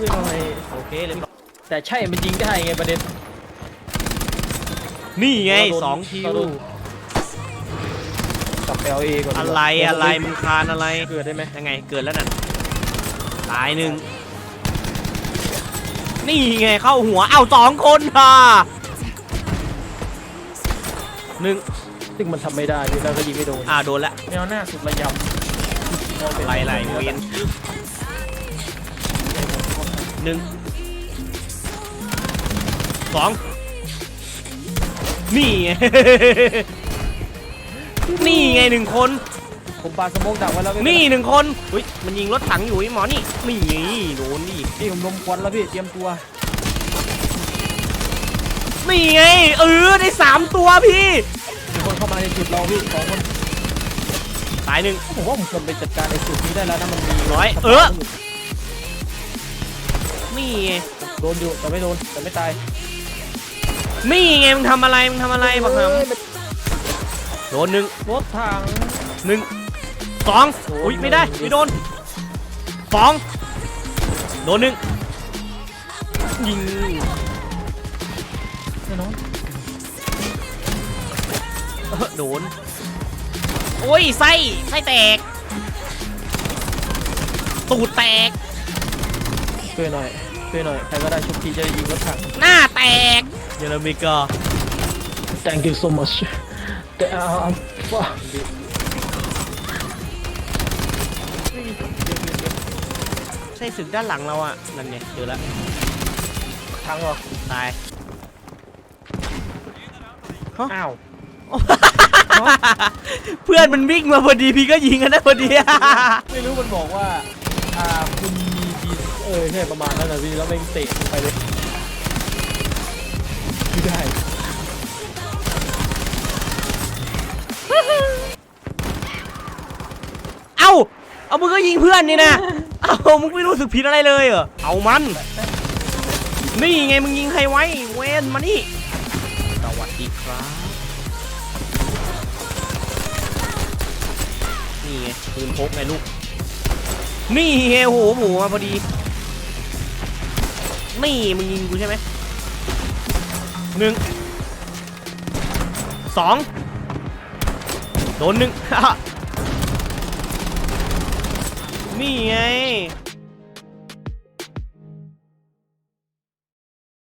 ช่วยหน่อยโอเคเลยแต่ใช่มันยิงได้ไงประเด็นนี่ไงเราโดนสองคิวเราโดนกลับไปเอาเอก่อนดีกว่าอะไรอะไรมึงคานอะไรเกิดได้ไหมยังไงเกิดแล้วนั่นตายหนึ่งนี่ไงเข้าหัวเอ้าสองคนค่ะหนึ่งซึ่งมันทำไม่ได้พี่เราก็ยิงไม่โดนอ่าโดนละแนวหน้าสุดระยำอะไรอะไรเวียน หนึ่งสองนี่ไง นี่ไงหนึ่งคน ผมปาสโมกดักไว้แล้วพี่นี่หนึ่งคนอุ้ยมันยิงรถถังอยู่ไอ้หมอนี่นี่ไงโดนดิพี่ผมลมควันแล้วพี่เตรียมตัวนี่ไงเออได้สามตัวพี่มีคนเข้ามาในจุดเราพี่สองคนตายหนึ่งผมว่าผมควรไปจัดการในจุดนี้ได้แล้วนะมันมีร้อยเออ นี่ไงโดนอยู่แต่ไม่โดนแต่ไม่ตายนี่ไงมึงทำอะไรมึงทำอะไรบักหเอ้ยำโดนหนึ่งรถถังหนึ่งสองอุ้ยไม่ได้ไม่โดนสองโดนหนึ่งยิงแน่นอนเออโดนโอ้ยไส้ไส้แตก ตูดแตกช่วยหน่อย ช่วยหน่อยใครก็ได้ชุบทีจะได้ยิงรถถังหน้าแตกเยอรมิกา Thank you so much แต่อ่าว้าใช่ศึกด้านหลังเราอะ นั่นไงเจอแล้วถังเหรอตายอ้าว เพื่อนมันวิ่งมาพอดีพี่ก็ยิงกันได้พอดี ไม่รู้มันบอกว่า อ่าคุณมีดีเออใช่ประมาณนั้นนะพี่แล้วไม่งเตะไปเลยไม่ได้เอ้า เอามึงก็ยิงเพื่อนนี่นะ เอ้ามึงไม่รู้สึกผิดอะไรเลยเหรอ เอามัน นี่ไงมึงยิงใครไว้ เวนมานี่ สวัสดีครับ นี่ไงปืนพกไงลูก นี่ไงโอ้โหหมูมาพอดี นี่มึงยิงกูใช่ไหมหนึ่งสองโดนหนึ่งนี่ไง